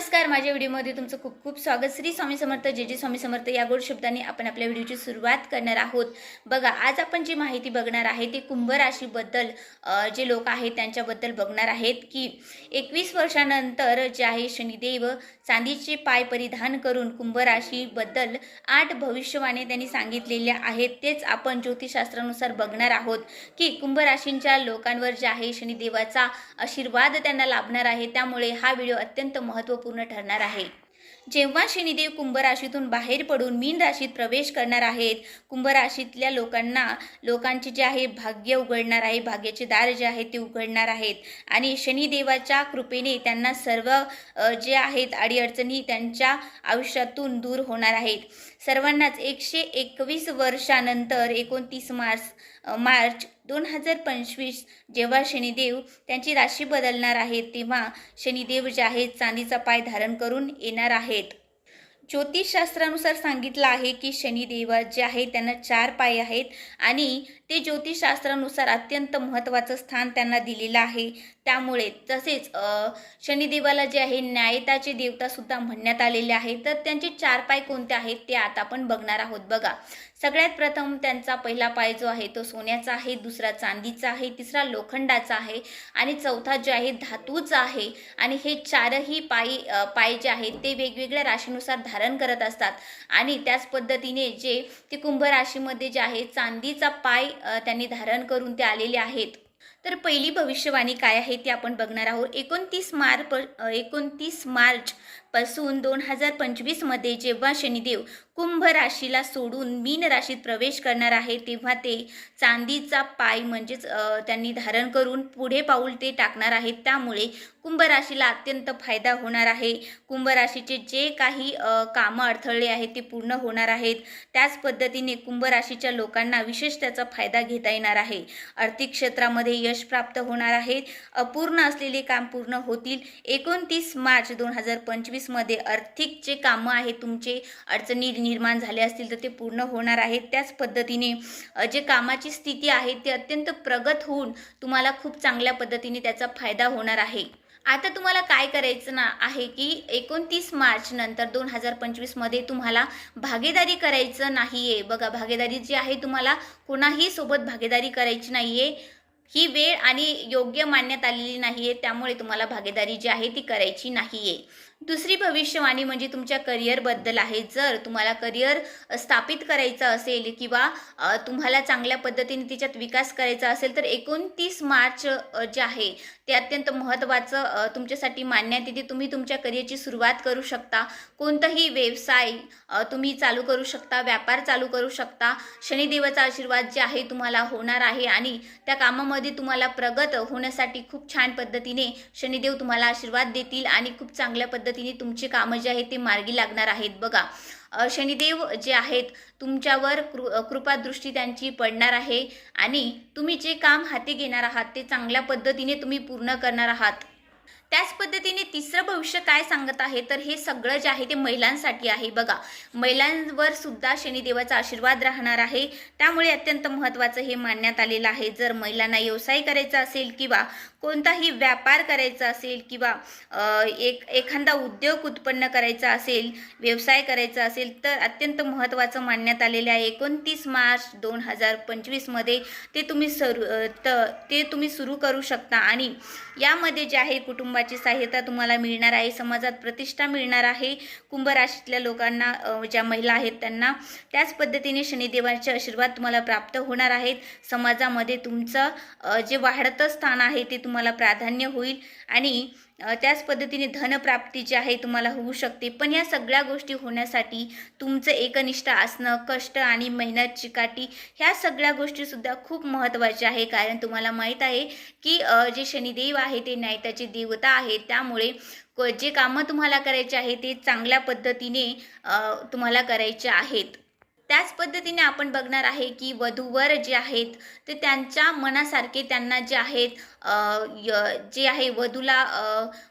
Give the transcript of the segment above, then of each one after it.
नमस्कार माझ्या व्हिडिओमध्ये तुमचं खूप खूप स्वागत. श्री स्वामी समर्थ जे जे स्वामी समर्थ. या गोड शब्दांनी आपण आपल्या व्हिडिओची सुरुवात करणार आहोत. बघा आज आपण जी माहिती बघणार आहे ते कुंभ राशीबद्दल जे लोक आहेत त्यांच्याबद्दल बघणार आहेत की एकवीस वर्षानंतर जे आहे शनिदेव चांदीचे पाय परिधान करून कुंभ राशीबद्दल आठ भविष्यवाणी त्यांनी सांगितलेल्या आहेत. तेच आपण ज्योतिषशास्त्रानुसार बघणार आहोत की कुंभ राशींच्या लोकांवर जे आहे शनिदेवाचा आशीर्वाद त्यांना लाभणार आहे. त्यामुळे हा व्हिडिओ अत्यंत महत्त्वपूर्ण ठरणार आहे. जेव्हा शनिदेव कुंभ राशीतून बाहेर पडून मीन राशीत प्रवेश करणार आहेत कुंभ राशीतल्या लोकांना लोकांचे जे आहे भाग्य उघडणार आहे भाग्याचे दार जे आहे ते उघडणार आहेत. आणि शनिदेवाच्या कृपेने त्यांना सर्व जे आहेत अडीअडचणी त्यांच्या आयुष्यातून दूर होणार आहेत. सर्वांनाच एकशे एकवीस वर्षानंतर एकोणतीस मार्च मार्च दोन हजार पंचवीस जेव्हा शनिदेव त्यांची राशी बदलणार आहेत तेव्हा शनिदेव जे आहेत चांदीचा पाय धारण करून येणार आहेत. ज्योतिषशास्त्रानुसार सांगितलं आहे की शनिदेव जे आहे त्यांना चार पाय आहेत आणि ते ज्योतिषशास्त्रानुसार अत्यंत महत्त्वाचं स्थान त्यांना दिलेलं आहे. त्यामुळे तसेच शनिदेवाला जे आहे न्यायताचे देवतासुद्धा म्हणण्यात आलेले आहे तर त्यांचे चार पाय कोणते आहेत ते आता आपण बघणार आहोत. बघा सगळ्यात प्रथम त्यांचा पहिला पाय जो आहे तो सोन्याचा आहे दुसरा चांदीचा आहे तिसरा लोखंडाचा आहे आणि चौथा जो आहे धातूचा आहे. आणि हे चारही पाय पाय जे आहेत ते वेगवेगळ्या राशीनुसार धारण करत असतात. आणि त्याच पद्धतीने जे ते कुंभ राशीमध्ये जे आहे चांदीचा पाय त्यांनी धारण करून ते आलेले आहेत. तर पहिली भविष्यवाणी काय आहे ते आपण बघणार आहोत. एकोणतीस मार्च एकोणतीस मार्च पासून दोन हजार पंचवीसमध्ये जेव्हा शनिदेव कुंभ राशीला सोडून मीन राशीत प्रवेश करणार आहे तेव्हा ते चांदीचा पाय म्हणजेच त्यांनी धारण करून पुढे पाऊल ते टाकणार आहेत. त्यामुळे कुंभ राशीला अत्यंत फायदा होणार आहे. कुंभ राशीचे जे काही कामं अडथळे आहेत ते पूर्ण होणार आहेत. त्याच पद्धतीने कुंभ राशीच्या लोकांना विशेष त्याचा फायदा घेता येणार आहे. आर्थिक क्षेत्रामध्ये यश प्राप्त होणार आहे. अपूर्ण असलेले काम पूर्ण होतील. एकोणतीस मार्च दोन हजार पंचवीसमध्ये आर्थिक जे कामं आहेत तुमचे अडचणी निर्माण झाले असतील तर ते पूर्ण होणार आहेत. त्याच पद्धतीने जे कामाची स्थिती आहे ती अत्यंत प्रगत होऊन तुम्हाला खूप चांगल्या पद्धतीने त्याचा फायदा होणार आहे. आता तुम्हाला काय करायचं ना आहे की एकोणतीस मार्च नंतर दोन हजार पंचवीसमध्ये तुम्हाला भागीदारी करायचं नाही आहे बघा भागीदारी जी आहे तुम्हाला कोणाही सोबत भागीदारी करायची नाही आहे ही वेळ आणि योग्य मानण्यात आलेली नाही आहे त्यामुळे तुम्हाला भागीदारी जी आहे ती करायची नाही आहे दुसरी भविष्यवाणी म्हणजे तुमच्या करिअरबद्दल आहे. जर तुम्हाला करिअर स्थापित करायचं असेल किंवा तुम्हाला चांगल्या पद्धतीने तिच्यात विकास करायचा असेल तर एकोणतीस मार्च जे आहे ते अत्यंत महत्त्वाचं तुमच्यासाठी मानण्यात येते तुम्ही तुमच्या करिअरची सुरुवात करू शकता. कोणताही व्यवसाय तुम्ही चालू करू शकता व्यापार चालू करू शकता. शनिदेवाचा आशीर्वाद जे आहे तुम्हाला होणार आहे आणि त्या कामामध्ये तुम्हाला प्रगत होण्यासाठी खूप छान पद्धतीने शनिदेव तुम्हाला आशीर्वाद देतील आणि खूप चांगल्या पद्धतीने पद्धतीने तुमची कामं जे आहेत ते मार्गी लागणार आहेत. बघा शनिदेव जे आहेत तुमच्यावर कृ कृपादृष्टी त्यांची पडणार आहे आणि तुम्ही जे काम हाती घेणार आहात ते चांगल्या पद्धतीने तुम्ही पूर्ण करणार आहात. त्याच पद्धतीने तिसरं भविष्य काय सांगत आहे? तर हे सगळं जे आहे ते महिलांसाठी आहे. बघा महिलांवर सुद्धा शनिदेवाचा आशीर्वाद राहणार आहे. त्यामुळे अत्यंत महत्त्वाचं हे मानण्यात आलेलं आहे. जर महिलांना व्यवसाय करायचा असेल किंवा कोणताही व्यापार करायचा असेल किंवा एक एखादा उद्योग उत्पन्न करायचा असेल व्यवसाय करायचा असेल तर अत्यंत महत्त्वाचं मानण्यात आलेलं आहे. एकोणतीस मार्च दोन हजार पंचवीसमध्ये ते तुम्ही सरू ते तुम्ही सुरू करू शकता. आणि यामध्ये जे आहे कुटुंबाची सहाय्यता तुम्हाला मिळणार आहे समाजात प्रतिष्ठा मिळणार आहे. कुंभ राशीतल्या लोकांना ज्या महिला आहेत त्यांना त्याच पद्धतीने शनिदेवाचे आशीर्वाद तुम्हाला प्राप्त होणार आहेत. समाजामध्ये तुमचं जे वाढतं स्थान आहे ते तुम्हाला प्राधान्य होईल. आणि त्याच पद्धतीने धनप्राप्ती जी आहे तुम्हाला होऊ शकते. पण या सगळ्या गोष्टी होण्यासाठी तुमचं एकनिष्ठ असणं कष्ट आणि मेहनत चिकाटी ह्या सगळ्या गोष्टीसुद्धा खूप महत्त्वाच्या आहे. कारण तुम्हाला माहीत आहे की जे शनिदेव आहे ते न्यायताचे देवता आहे. त्यामुळे क- जे कामं तुम्हाला करायचे आहे ते चांगल्या पद्धतीने तुम्हाला करायचे आहेत. त्याच पद्धतीने आपण बघणार आहे की वधूवर जे आहेत ते त्यांच्या मनासारखे त्यांना जे आहेत य- जे आहे वधूला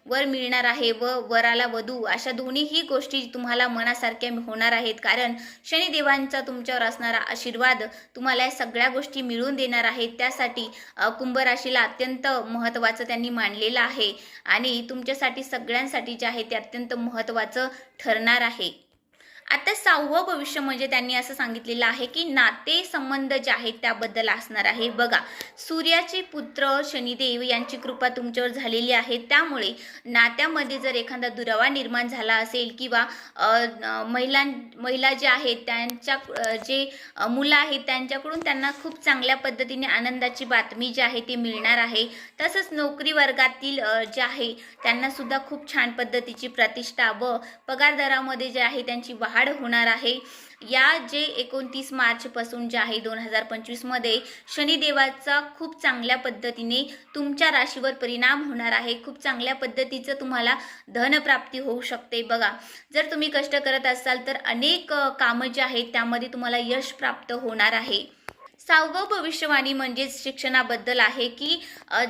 वर मिळणार आहे व वराला वधू अशा दोन्हीही गोष्टी तुम्हाला मनासारख्या होणार आहेत. कारण शनिदेवांचा तुमच्यावर असणारा आशीर्वाद तुम्हाला या सगळ्या गोष्टी मिळवून देणार आहेत त्यासाठी कुंभ राशीला अत्यंत महत्त्वाचं त्यांनी मानलेलं आहे. आणि तुमच्यासाठी सगळ्यांसाठी जे आहे ते अत्यंत महत्त्वाचं ठरणार आहे. आता सहावं भविष्य म्हणजे त्यांनी असं सांगितलेलं आहे की नाते संबंध जे आहेत त्याबद्दल असणार आहे. बघा सूर्याचे पुत्र शनिदेव यांची कृपा तुमच्यावर झालेली आहे. त्यामुळे नात्यामध्ये जर एखादा दुरावा निर्माण झाला असेल किंवा महिला महिलां महिला ज्या आहेत त्यांच्या जे मुलं आहेत त्यांच्याकडून त्यांना खूप चांगल्या पद्धतीने आनंदाची बातमी जी आहे ती मिळणार आहे. तसंच नोकरी वर्गातील जे आहे त्यांनासुद्धा खूप छान पद्धतीची प्रतिष्ठा व पगार दरामध्ये जे आहे त्यांची वाढ होणार आहे. या जे एकोणतीस मार्चपासून जे आहे दोन हजार पंचवीसमध्ये शनिदेवाचा खूप चांगल्या पद्धतीने तुमच्या राशीवर परिणाम होणार आहे. खूप चांगल्या पद्धतीचं तुम्हाला धनप्राप्ती होऊ शकते. बघा जर तुम्ही कष्ट करत असाल तर अनेक कामं जे आहेत त्यामध्ये तुम्हाला यश प्राप्त होणार आहे. सहावं भविष्यवाणी म्हणजेच शिक्षणाबद्दल आहे की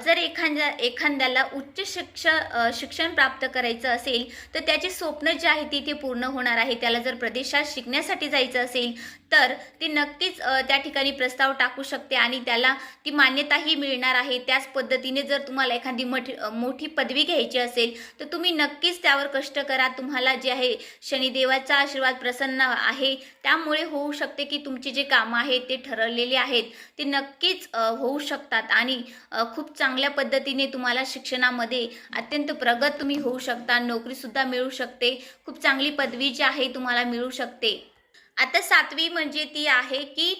जर एखाद्या एखाद्याला उच्च शिक्ष शिक्षण प्राप्त करायचं असेल तर त्याचे स्वप्न जे आहे ते ते पूर्ण होणार आहे. त्याला जर प्रदेशात शिकण्यासाठी जायचं असेल तर ती नक्कीच त्या ठिकाणी प्रस्ताव टाकू शकते आणि त्याला ती मान्यताही मिळणार आहे. त्याच पद्धतीने जर तुम्हाला एखादी मोठी मोठी पदवी घ्यायची असेल तर तुम्ही नक्कीच त्यावर कष्ट करा. तुम्हाला जे आहे शनिदेवाचा आशीर्वाद प्रसन्न आहे. त्यामुळे होऊ शकते की तुमची जे कामं आहेत ते ठरवलेले आहेत ते नक्कीच होऊ शकतात आणि खूप चांगल्या पद्धतीने तुम्हाला शिक्षणामध्ये अत्यंत प्रगत तुम्ही होऊ शकता. नोकरीसुद्धा मिळू शकते. खूप चांगली पदवी जी आहे तुम्हाला मिळू शकते. आता सातवी म्हणजे ती आहे की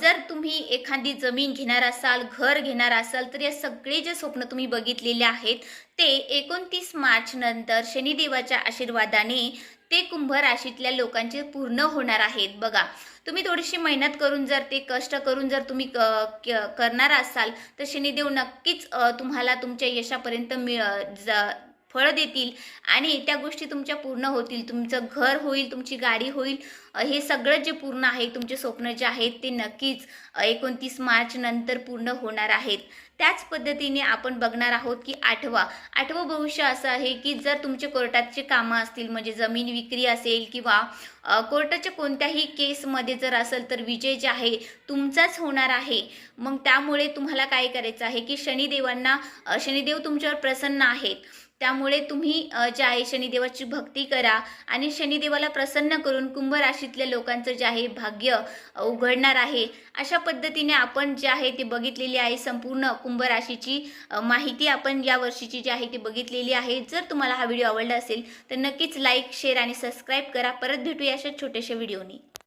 जर तुम्ही एखादी जमीन घेणार असाल घर घेणार असाल तर या सगळे जे स्वप्न तुम्ही बघितलेले आहेत ते एकोणतीस मार्च नंतर शनिदेवाच्या आशीर्वादाने ते कुंभ राशीतल्या लोकांचे पूर्ण होणार आहेत. बघा तुम्ही थोडीशी मेहनत करून जर ते कष्ट करून जर तुम्ही क- क- करणार असाल तर शनिदेव नक्कीच तुम्हाला तुमच्या यशापर्यंत मिळ फळं देतील आणि त्या गोष्टी तुमच्या पूर्ण होतील. तुमचं घर होईल तुमची गाडी होईल हे सगळं जे पूर्ण आहे तुमचे स्वप्न जे आहेत ते नक्कीच एकोणतीस मार्च नंतर पूर्ण होणार आहेत. त्याच पद्धतीने आपण बघणार आहोत की आठवा आठवं भविष्य असं आहे की जर तुमचे कोर्टाचे कामं असतील म्हणजे जमीन विक्री असेल किंवा कोर्टाच्या कोणत्याही केसमध्ये जर असेल तर विजय जे आहे तुमचाच होणार आहे. मग त्यामुळे तुम्हाला काय करायचं आहे की शनिदेवांना शनिदेव तुमच्यावर प्रसन्न आहेत. त्यामुळे तुम्ही जे आहे शनिदेवाची भक्ती करा आणि शनिदेवाला प्रसन्न करून कुंभ राशीतल्या लोकांचं जे आहे भाग्य उघडणार आहे. अशा पद्धतीने आपण जे आहे ते बघितलेली आहे संपूर्ण कुंभ राशीची माहिती आपण या वर्षीची जी आहे ती बघितलेली आहे. जर तुम्हाला हा व्हिडिओ आवडला असेल तर नक्कीच लाईक शेअर आणि सबस्क्राईब करा. परत भेटूया अशा छोट्याशा व्हिडिओनी.